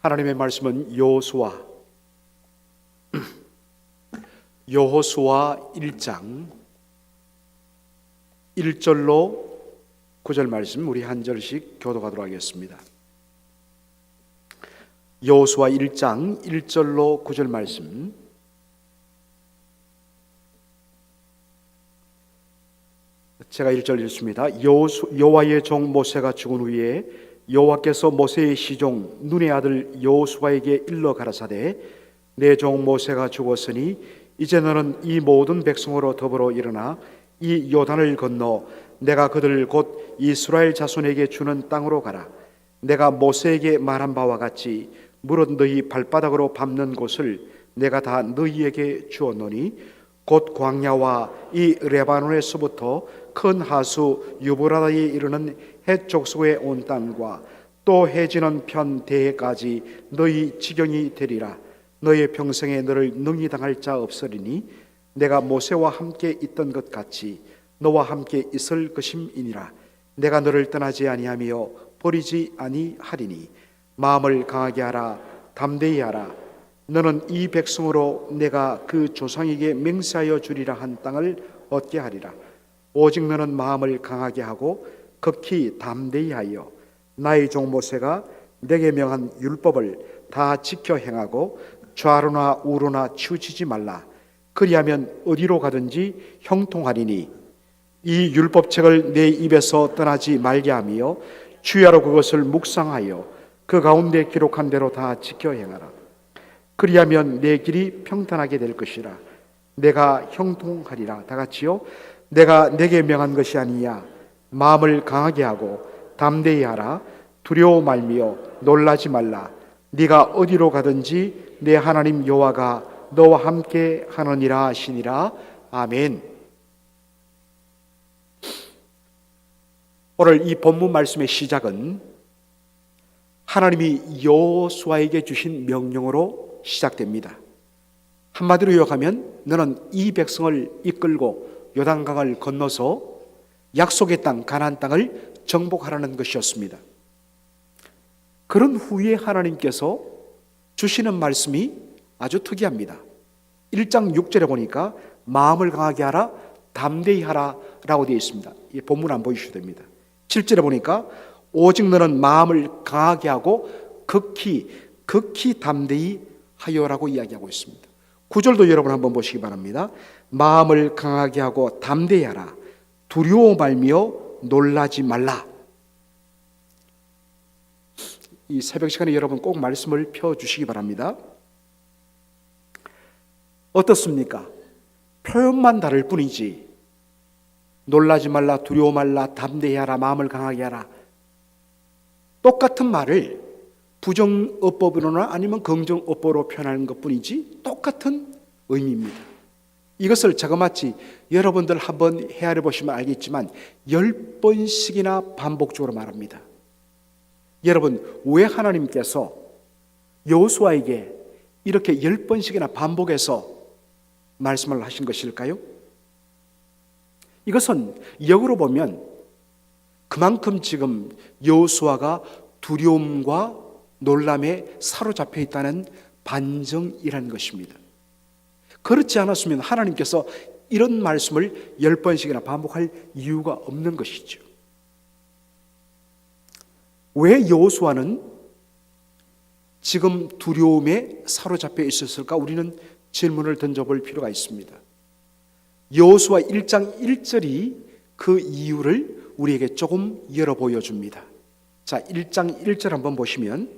하나님의 말씀은 여호수아 여호수아 1장 1절로 9절 말씀 우리 한 절씩 교도하도록 하겠습니다. 여호수아 1장 1절로 9절 말씀 제가 1절 읽습니다. 여호와의 종 모세가 죽은 후에 여호와께서 모세의 시종 눈의 아들 여호수아에게 일러 가라사대 내 종 모세가 죽었으니 이제 너는 이 모든 백성으로 더불어 일어나 이 요단을 건너 내가 그들을 곧 이스라엘 자손에게 주는 땅으로 가라. 내가 모세에게 말한 바와 같이 무릇 너희 발바닥으로 밟는 곳을 내가 다 너희에게 주었노니 곧 광야와 이 레바논에서부터 큰 하수 유브라다에 이르는 해족속에 온 땅과 또 해지는 편 대해까지 너희 지경이 되리라. 너의 평생에 너를 능히 당할 자 없으리니 내가 모세와 함께 있던 것 같이 너와 함께 있을 것임이니라. 내가 너를 떠나지 아니하며 버리지 아니하리니 마음을 강하게 하라 담대히 하라. 너는 이 백성으로 내가 그 조상에게 맹세하여 주리라 한 땅을 얻게 하리라. 오직 너는 마음을 강하게 하고 극히 담대히 하여 나의 종 모세가 내게 명한 율법을 다 지켜 행하고 좌로나 우로나 치우치지 말라. 그리하면 어디로 가든지 형통하리니 이 율법책을 내 입에서 떠나지 말게 하며 주야로 그것을 묵상하여 그 가운데 기록한 대로 다 지켜 행하라. 그리하면 내 길이 평탄하게 될 것이라. 내가 형통하리라. 다 같이요. 내가 내게 명한 것이 아니냐 마음을 강하게 하고 담대히 하라. 두려워 말며 놀라지 말라. 네가 어디로 가든지 내 하나님 여호와가 너와 함께 하느니라 하시니라. 아멘. 오늘 이 본문 말씀의 시작은 하나님이 여호수아에게 주신 명령으로 시작됩니다. 한마디로 요약하면 너는 이 백성을 이끌고 요단강을 건너서 약속의 땅 가나안 땅을 정복하라는 것이었습니다. 그런 후에 하나님께서 주시는 말씀이 아주 특이합니다. 1장 6절에 보니까 마음을 강하게 하라 담대히 하라 라고 되어 있습니다. 이 본문 안 보이셔도 됩니다. 7절에 보니까 오직 너는 마음을 강하게 하고 극히 극히 담대히 하여라고 이야기하고 있습니다. 9절도 여러분 한번 보시기 바랍니다. 마음을 강하게 하고 담대히 하라. 두려워 말며 놀라지 말라. 이 새벽 시간에 여러분 꼭 말씀을 펴 주시기 바랍니다. 어떻습니까? 표현만 다를 뿐이지. 놀라지 말라, 두려워 말라, 담대히 하라, 마음을 강하게 하라. 똑같은 말을 부정어법으로나 아니면 긍정어법으로 표현하는 것 뿐이지 똑같은 의미입니다. 이것을 자그마치 여러분들 한번 헤아려 보시면 알겠지만 열 번씩이나 반복적으로 말합니다. 여러분 왜 하나님께서 여호수아에게 이렇게 열 번씩이나 반복해서 말씀을 하신 것일까요? 이것은 역으로 보면 그만큼 지금 여호수아가 두려움과 놀람에 사로잡혀 있다는 반증이라는 것입니다. 그렇지 않았으면 하나님께서 이런 말씀을 열 번씩이나 반복할 이유가 없는 것이죠. 왜 여호수아는 지금 두려움에 사로잡혀 있었을까? 우리는 질문을 던져볼 필요가 있습니다. 여호수아 1장 1절이 그 이유를 우리에게 조금 열어 보여줍니다. 자, 1장 1절 한번 보시면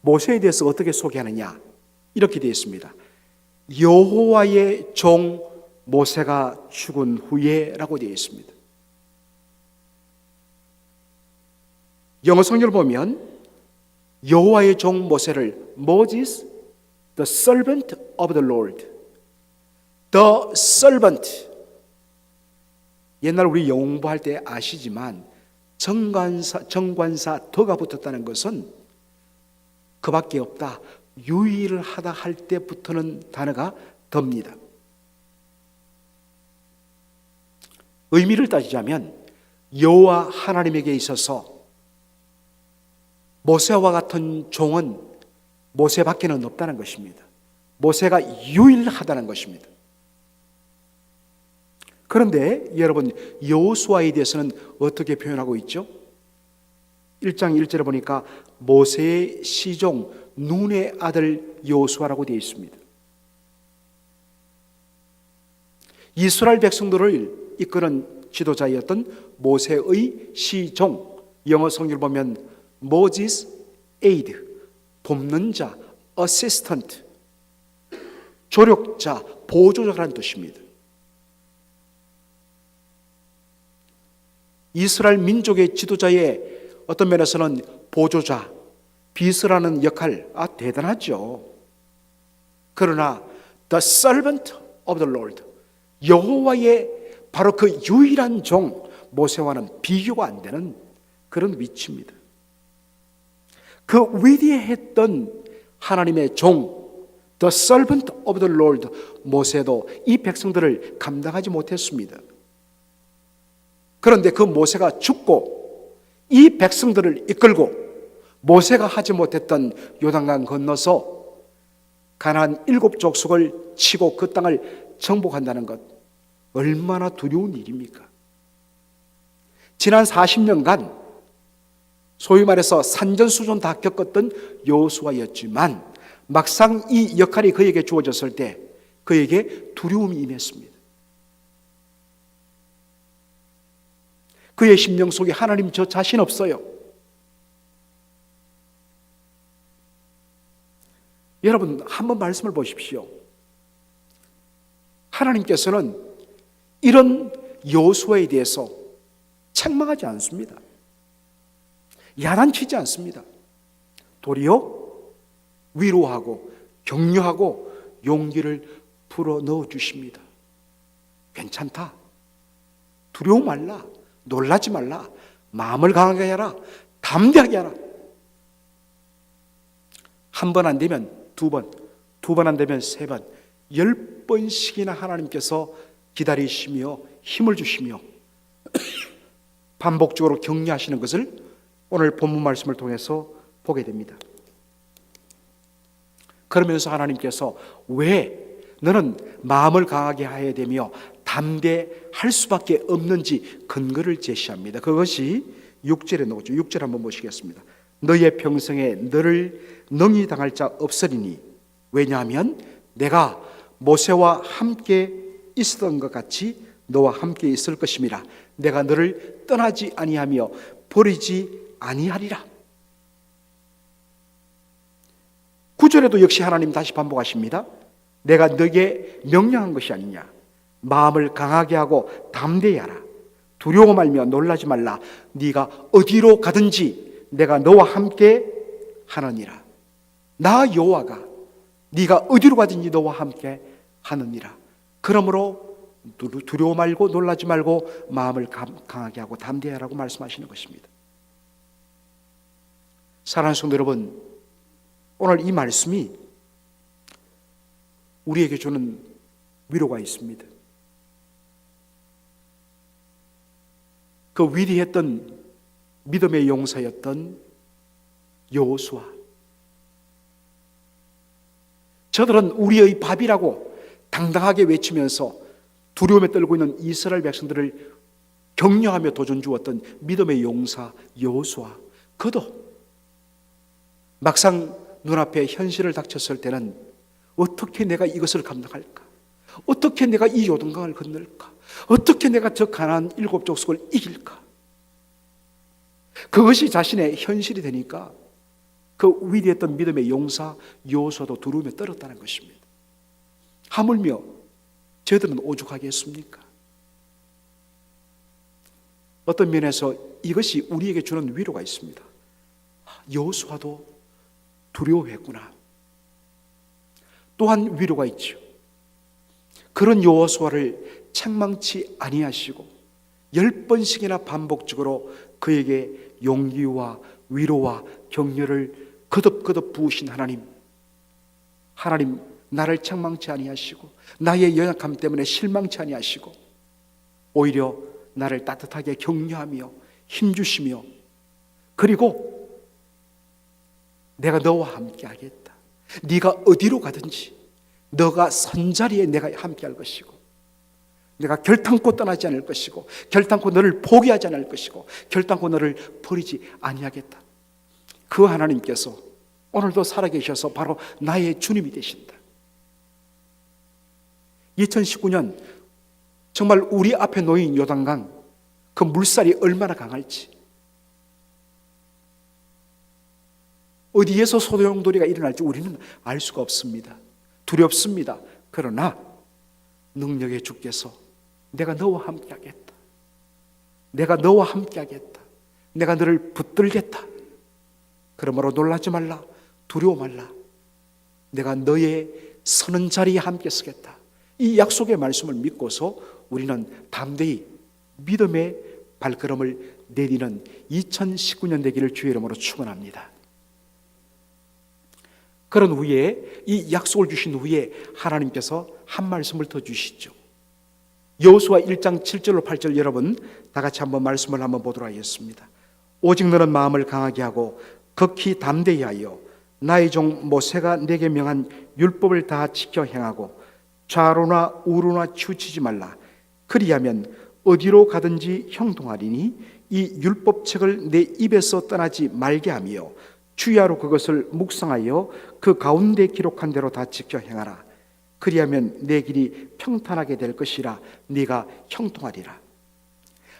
모세에 대해서 어떻게 소개하느냐 이렇게 되어 있습니다. 여호와의 종 모세가 죽은 후에라고 되어 있습니다. 영어 성경을 보면 여호와의 종 모세를 Moses, the servant of the Lord, the servant. 옛날 우리 영공부할 때 아시지만 정관사 정관사 더가 붙었다는 것은 그밖에 없다. 유일하다 할때 붙는 단어가 덥니다. 의미를 따지자면 여호와 하나님에게 있어서 모세와 같은 종은 모세밖에는 없다는 것입니다. 모세가 유일하다는 것입니다. 그런데 여러분 여호수아에 대해서는 어떻게 표현하고 있죠? 1장 1절에 보니까 모세의 시종 눈의 아들 여호수아라고 되어 있습니다. 이스라엘 백성들을 이끄는 지도자였던 모세의 시종 영어 성경을 보면 Moses aid 돕는 자 assistant 조력자 보조자라는 뜻입니다. 이스라엘 민족의 지도자의 어떤 면에서는 보조자, 비서라는 역할, 아, 대단하죠. 그러나, the servant of the Lord, 여호와의 바로 그 유일한 종, 모세와는 비교가 안 되는 그런 위치입니다. 그 위대했던 하나님의 종, the servant of the Lord, 모세도 이 백성들을 감당하지 못했습니다. 그런데 그 모세가 죽고 이 백성들을 이끌고 모세가 하지 못했던 요단강 건너서 가나안 일곱 족속을 치고 그 땅을 정복한다는 것 얼마나 두려운 일입니까? 지난 40년간 소위 말해서 산전수전 다 겪었던 여호수아였지만 막상 이 역할이 그에게 주어졌을 때 그에게 두려움이 임했습니다. 그의 심령 속에 하나님 저 자신 없어요. 여러분 한번 말씀을 보십시오. 하나님께서는 이런 여호수아에 대해서 책망하지 않습니다. 야단치지 않습니다. 도리어 위로하고 격려하고 용기를 불어 넣어 주십니다. 괜찮다. 두려워 말라. 놀라지 말라. 마음을 강하게 해라. 담대하게 하라. 한 번 안 되면 두 번, 두 번 안 되면 세 번, 열 번씩이나 하나님께서 기다리시며 힘을 주시며 반복적으로 격려하시는 것을 오늘 본문 말씀을 통해서 보게 됩니다. 그러면서 하나님께서 왜 너는 마음을 강하게 해야 되며 담대할 수밖에 없는지 근거를 제시합니다. 그것이 6절에 나오죠. 6절 한번 보시겠습니다. 너의 평생에 너를 능히 당할 자 없으리니 왜냐하면 내가 모세와 함께 있었던 것 같이 너와 함께 있을 것임이라 내가 너를 떠나지 아니하며 버리지 아니하리라. 구절에도 역시 하나님 다시 반복하십니다. 내가 너에게 명령한 것이 아니냐. 마음을 강하게 하고 담대히 하라. 두려워 말며 놀라지 말라. 네가 어디로 가든지 내가 너와 함께 하느니라. 나 여호와가 네가 어디로 가든지 너와 함께 하느니라. 그러므로 두려워 말고 놀라지 말고 마음을 강하게 하고 담대히 하라고 말씀하시는 것입니다. 사랑하는 성도 여러분, 오늘 이 말씀이 우리에게 주는 위로가 있습니다. 그 위대했던 믿음의 용사였던 여호수아. 저들은 우리의 밥이라고 당당하게 외치면서 두려움에 떨고 있는 이스라엘 백성들을 격려하며 도전 주었던 믿음의 용사 여호수아. 그도 막상 눈앞에 현실을 닥쳤을 때는 어떻게 내가 이것을 감당할까? 어떻게 내가 이 요동강을 건널까? 어떻게 내가 저 가난 일곱 족속을 이길까? 그것이 자신의 현실이 되니까 그 위대했던 믿음의 용사 요소도 두루며 떨었다는 것입니다. 하물며 저들은 오죽하겠습니까? 어떤 면에서 이것이 우리에게 주는 위로가 있습니다. 여호수아도 두려워했구나. 또한 위로가 있죠. 그런 여호수아를 책망치 아니하시고 열 번씩이나 반복적으로 그에게 용기와 위로와 격려를 거듭거듭 부으신 하나님. 하나님 나를 책망치 아니하시고 나의 연약함 때문에 실망치 아니하시고 오히려 나를 따뜻하게 격려하며 힘주시며 그리고 내가 너와 함께 하겠다. 네가 어디로 가든지 너가 선 자리에 내가 함께 할 것이고 내가 결탄코 떠나지 않을 것이고 결탄코 너를 포기하지 않을 것이고 결탄코 너를 버리지 아니하겠다. 그 하나님께서 오늘도 살아계셔서 바로 나의 주님이 되신다. 2019년 정말 우리 앞에 놓인 요단강 그 물살이 얼마나 강할지 어디에서 소용돌이가 일어날지 우리는 알 수가 없습니다. 두렵습니다. 그러나 능력의 주께서 내가 너와 함께 하겠다. 내가 너와 함께 하겠다. 내가 너를 붙들겠다. 그러므로 놀라지 말라. 두려워 말라. 내가 너의 서는 자리에 함께 서겠다. 이 약속의 말씀을 믿고서 우리는 담대히 믿음의 발걸음을 내디는 2019년 되기를 주의 이름으로 축원합니다. 그런 후에 이 약속을 주신 후에 하나님께서 한 말씀을 더 주시죠. 여호수아 1장 7절로 8절 여러분 다 같이 한번 말씀을 한번 보도록 하겠습니다. 오직 너는 마음을 강하게 하고 극히 담대히 하여 나의 종 모세가 내게 명한 율법을 다 지켜 행하고 좌로나 우로나 치우치지 말라. 그리하면 어디로 가든지 형통하리니 이 율법책을 내 입에서 떠나지 말게 하며 주야로 그것을 묵상하여 그 가운데 기록한 대로 다 지켜 행하라. 그리하면 내 길이 평탄하게 될 것이라 네가 형통하리라.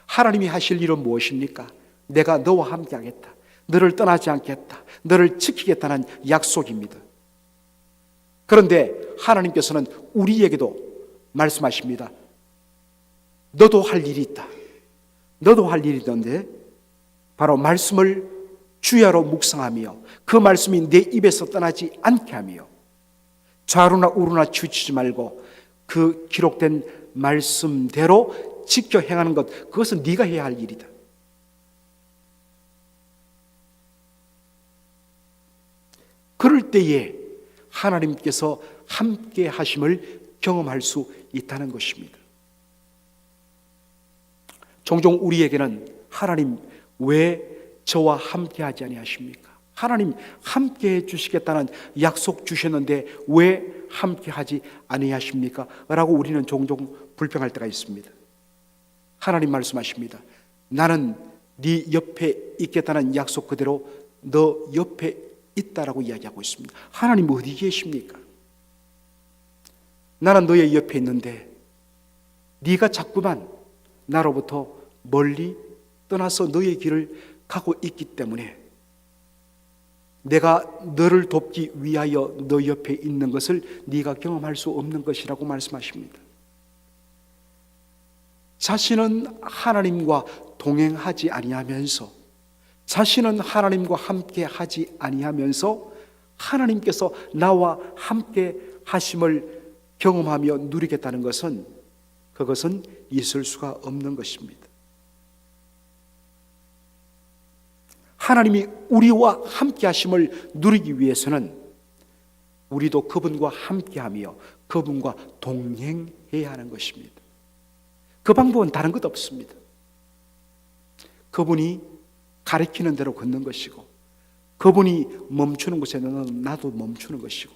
하나님이 하실 일은 무엇입니까? 내가 너와 함께 하겠다. 너를 떠나지 않겠다. 너를 지키겠다는 약속입니다. 그런데 하나님께서는 우리에게도 말씀하십니다. 너도 할 일이 있다. 너도 할 일이 있던데 바로 말씀을 주야로 묵상하며 그 말씀이 내 입에서 떠나지 않게 하며 좌로나 우로나 치우치지 말고 그 기록된 말씀대로 지켜 행하는 것 그것은 네가 해야 할 일이다. 그럴 때에 하나님께서 함께 하심을 경험할 수 있다는 것입니다. 종종 우리에게는 하나님 왜 저와 함께 하지 아니하십니까? 하나님 함께 해 주시겠다는 약속 주셨는데 왜 함께 하지 아니하십니까? 라고 우리는 종종 불평할 때가 있습니다. 하나님 말씀하십니다. 나는 네 옆에 있겠다는 약속 그대로 너 옆에 있다라고 이야기하고 있습니다. 하나님 어디 계십니까? 나는 너의 옆에 있는데 네가 자꾸만 나로부터 멀리 떠나서 너의 길을 가고 있기 때문에 내가 너를 돕기 위하여 너 옆에 있는 것을 네가 경험할 수 없는 것이라고 말씀하십니다. 자신은 하나님과 동행하지 아니하면서 자신은 하나님과 함께 하지 아니하면서 하나님께서 나와 함께 하심을 경험하며 누리겠다는 것은 그것은 있을 수가 없는 것입니다. 하나님이 우리와 함께 하심을 누리기 위해서는 우리도 그분과 함께 하며 그분과 동행해야 하는 것입니다. 그 방법은 다른 것 없습니다. 그분이 가리키는 대로 걷는 것이고 그분이 멈추는 곳에는 나도 멈추는 것이고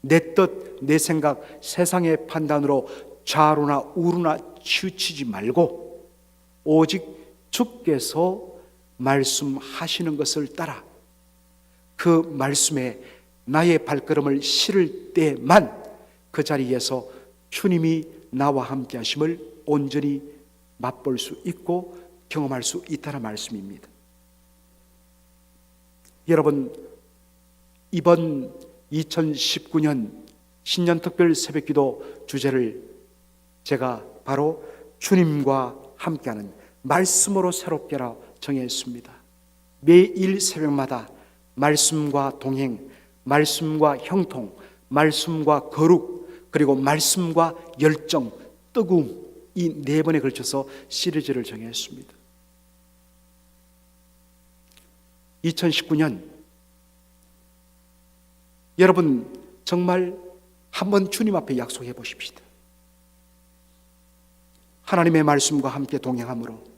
내 뜻, 내 생각, 세상의 판단으로 좌로나 우로나 치우치지 말고 오직 주께서 말씀하시는 것을 따라 그 말씀에 나의 발걸음을 실을 때만 그 자리에서 주님이 나와 함께 하심을 온전히 맛볼 수 있고 경험할 수 있다는 말씀입니다. 여러분, 이번 2019년 신년 특별 새벽 기도 주제를 제가 바로 주님과 함께하는 말씀으로 새롭게라 정했습니다. 매일 새벽마다 말씀과 동행, 말씀과 형통, 말씀과 거룩, 그리고 말씀과 열정, 뜨거움 이 네 번에 걸쳐서 시리즈를 정했습니다. 2019년 여러분 정말 한번 주님 앞에 약속해 보십시다. 하나님의 말씀과 함께 동행함으로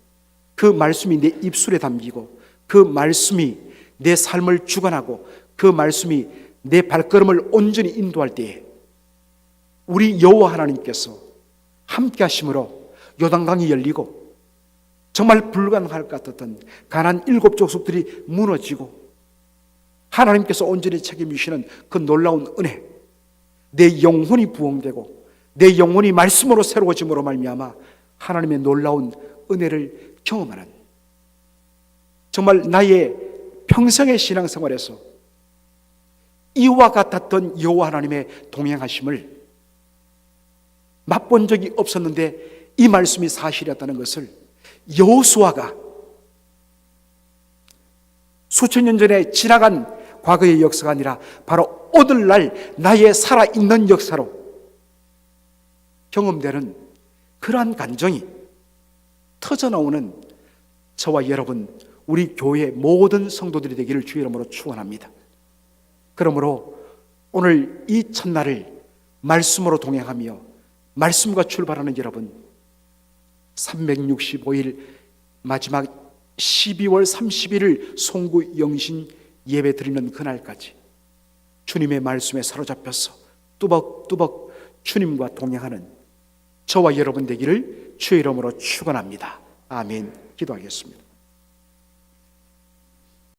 그 말씀이 내 입술에 담기고 그 말씀이 내 삶을 주관하고 그 말씀이 내 발걸음을 온전히 인도할 때에 우리 여호와 하나님께서 함께 하심으로 요단강이 열리고 정말 불가능할 것 같았던 가난 일곱 족속들이 무너지고 하나님께서 온전히 책임지시는 그 놀라운 은혜 내 영혼이 부흥되고 내 영혼이 말씀으로 새로워짐으로 말미암아 하나님의 놀라운 은혜를 경험하는 정말 나의 평생의 신앙생활에서 이와 같았던 여호와 하나님의 동행하심을 맛본 적이 없었는데 이 말씀이 사실이었다는 것을 여호수아가 수천 년 전에 지나간 과거의 역사가 아니라 바로 오늘날 나의 살아있는 역사로 경험되는 그러한 감정이 터져 나오는 저와 여러분 우리 교회 모든 성도들이 되기를 주의 이름으로 축원합니다. 그러므로 오늘 이 첫날을 말씀으로 동행하며 말씀과 출발하는 여러분 365일 마지막 12월 30일을 송구 영신 예배 드리는 그날까지 주님의 말씀에 사로잡혀서 뚜벅뚜벅 주님과 동행하는 저와 여러분 되기를 주의 이름으로 축원합니다. 아멘. 기도하겠습니다.